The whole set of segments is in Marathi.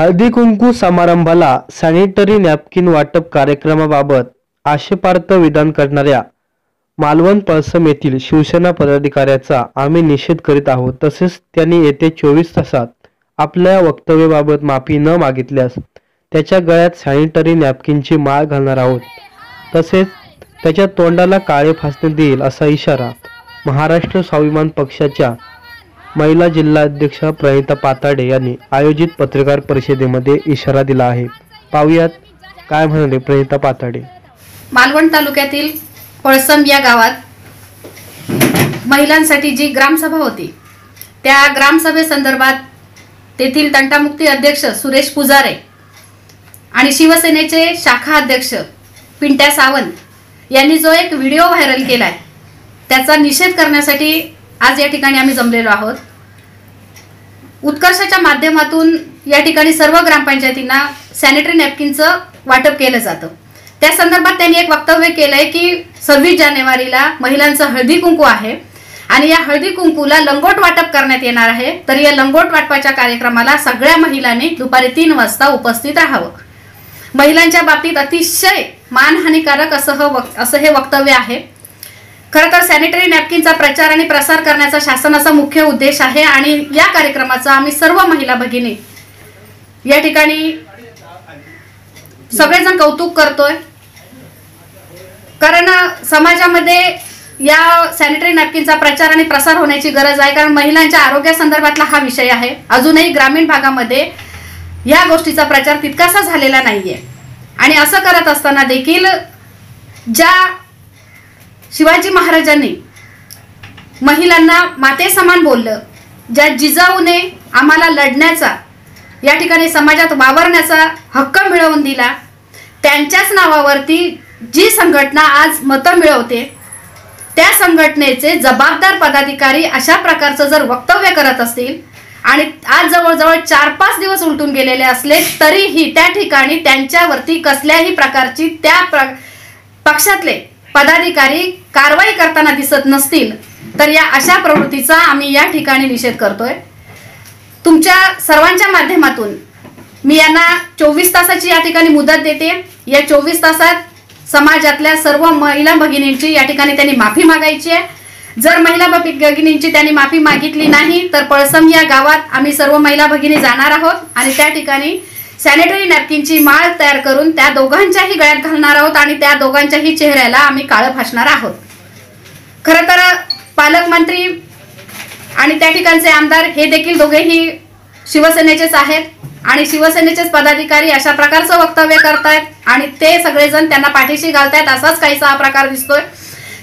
हळदी कुंकू समारंभाला सॅनिटरी नॅपकिन वाटप कार्यक्रमाबाबत आक्षेपार्ह विधान करणाऱ्या मालवण पळसम येथील शिवसेना पदाधिकाऱ्याचा आम्ही निषेध करीत आहोत. तसेच त्यांनी येते चोवीस तासात आपल्या वक्तव्याबाबत माफी न मागितल्यास त्याच्या गळ्यात सॅनिटरी नॅपकिनची माळ घालणार आहोत. तसेच त्याच्या तोंडाला काळे फासणे देईल असा इशारा महाराष्ट्र स्वाभिमान पक्षाच्या महिला जिल्हाध्यक्ष प्रणिता पाताडे यांनी आयोजित पत्रकार परिषदेमध्ये इशारा दिला आहे. पाहुयात काय म्हणाले प्रणिता पाताडे. मालवण तालुक्यातील पळसम या गावात महिलांसाठी जी ग्रामसभा होती त्या ग्रामसभेसंदर्भात तेथील तंटामुक्ती अध्यक्ष सुरेश पुजारे आणि शिवसेनेचे शाखा अध्यक्ष पिंट्या सावंत यांनी जो एक व्हिडिओ व्हायरल केला आहे त्याचा निषेध करण्यासाठी आज या ठिकाणी आम्ही जमलेलो आहोत. उत्कर्षाच्या माध्यमातून या ठिकाणी सर्व ग्रामपंचायतींना सॅनिटरी नॅपकिनचं वाटप केलं जातं. त्या संदर्भात त्यांनी एक वक्तव्य केलंय की सव्वीस जानेवारीला महिलांचं हळदी कुंकू आहे आणि या हळदी कुंकूला लंगोट वाटप करण्यात येणार आहे. तर या लंगोट वाटपाच्या कार्यक्रमाला सगळ्या महिलांनी दुपारी तीन वाजता उपस्थित राहावं. महिलांच्या बाबतीत अतिशय मानहानिकारक असं असं हे वक्तव्य आहे. खरं तर सॅनिटरी नॅपकिनचा प्रचार आणि प्रसार करण्याचा शासनाचा मुख्य उद्देश आहे आणि या कार्यक्रमाचा आम्ही सर्व महिला भगिनी या ठिकाणी सगळेजण कौतुक करतोय. कारण समाजामध्ये या सॅनिटरी नॅपकिनचा प्रचार आणि प्रसार होण्याची गरज आहे. कारण महिलांच्या आरोग्यासंदर्भातला हा विषय आहे. अजूनही ग्रामीण भागामध्ये या गोष्टीचा प्रचार तितकासा झालेला नाहीये. आणि असं करत असताना देखील ज्या शिवाजी महाराजांनी महिलांना माते समान बोललं. ज्या जिजाऊने आम्हाला लढण्याचा या ठिकाणी समाजात वावरण्याचा हक्क मिळवून दिला. त्यांच्याच नावावरती जी संघटना आज मतं मिळवते त्या संघटनेचे जबाबदार पदाधिकारी अशा प्रकारचं जर वक्तव्य करत असतील आणि आज जवळजवळ चार पाच दिवस उलटून गेलेले असले तरीही त्या ठिकाणी त्यांच्यावरती कसल्याही प्रकारची त्या प्र पक्षातले पदाधिकारी कारवाई करताना दिसत नसतील तर या अशा प्रवृत्तीचा आम्ही या ठिकाणी निषेध करतोय. तुमच्या सर्वांच्या माध्यमातून मी यांना चोवीस तासाची या ठिकाणी मुदत देते. या चोवीस तासात समाजातल्या सर्व महिला भगिनींची या ठिकाणी त्यांनी माफी मागायची आहे. जर महिला भगिनींची त्यांनी माफी मागितली नाही तर पळसम या गावात आम्ही सर्व महिला भगिनी जाणार आहोत आणि त्या ठिकाणी सॅनिटरी नॅपकिनची माळ तयार करून त्या दोघांच्याही गळ्यात घालणार आहोत आणि त्या दोघांच्याही चेहऱ्याला आम्ही काळं फासणार आहोत. खरं तर पालकमंत्री आणि त्या ठिकाणचे आमदार हे देखील दोघेही शिवसेनेचेच आहेत आणि शिवसेनेचेच पदाधिकारी अशा प्रकारचं वक्तव्य करतायत आणि ते सगळेजण त्यांना पाठीशी घालतायत असाच काहीसा हा प्रकार दिसतोय.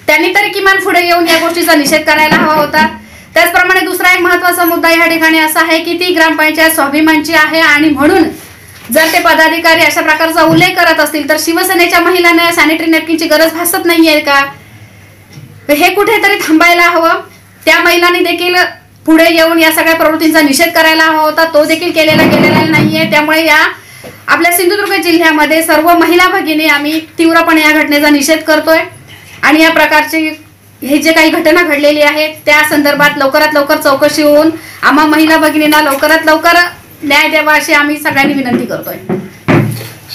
त्यांनी तरी किमान पुढे येऊन या गोष्टीचा निषेध करायला हवा होता. त्याचप्रमाणे दुसरा एक महत्त्वाचा मुद्दा या ठिकाणी असा आहे की ती ग्रामपंचायत स्वाभिमानची आहे आणि म्हणून जर ते पदाधिकारी अशा प्रकारचा उल्लेख करत असतील तर शिवसेनेच्या महिलांना सॅनिटरी नॅपकिनची गरज भासत नाहीये का? हे कुठेतरी थांबायला हवं. त्या महिलांनी देखील पुढे येऊन या सगळ्या प्रवृत्तींचा निषेध करायला हवा होता. तो देखील केलेला गेलेला नाहीये. त्यामुळे या आपल्या सिंधुदुर्ग जिल्ह्यामध्ये सर्व महिला भगिनी आम्ही तीव्रपणे या घटनेचा निषेध करतोय. आणि या प्रकारची हे जे काही घटना घडलेली आहे त्या संदर्भात लवकरात लवकर चौकशी होऊन आम्हा महिला भगिनींना लवकरात लवकर न्याय द्यावा अशी आम्ही सगळ्यांनी विनंती करतोय.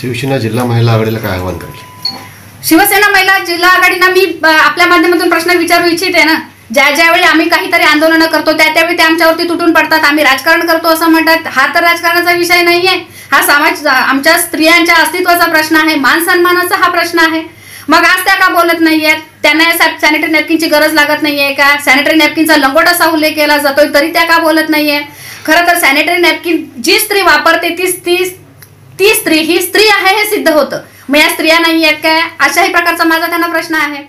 शिवसेना जिल्हा महिला आघाडीला काय आव्हान करेल? शिवसेना महिला जिल्हा आघाडींना मी अ, आपल्या माध्यमातून प्रश्न विचारू इच्छिते ना. ज्या ज्यावेळी आम्ही काहीतरी आंदोलनं करतो त्या त्यावेळी ते आमच्यावरती तुटून पडतात. आम्ही राजकारण करतो असं म्हणतात. हा तर राजकारणाचा विषय नाहीये. हा समाज आमच्या स्त्रियांच्या अस्तित्वाचा प्रश्न आहे. मान सन्मानाचा हा प्रश्न आहे. मग आज त्या का बोलत नाहीयेत? त्यांना या सॅनिटरी नॅपकिनची गरज लागत नाहीये का? सॅनिटरी नॅपकिनचा लंगोट असा उल्लेख केला जातोय तरी त्या का बोलत नाहीये खरं तर सॅनिटरी नॅपकिन जी स्त्री वापरते ती ती ती स्त्री ही स्त्री आहे हे सिद्ध होतं. मग या स्त्रिया नाही आहेत काय? अशाही प्रकारचा माझा त्यांना प्रश्न आहे.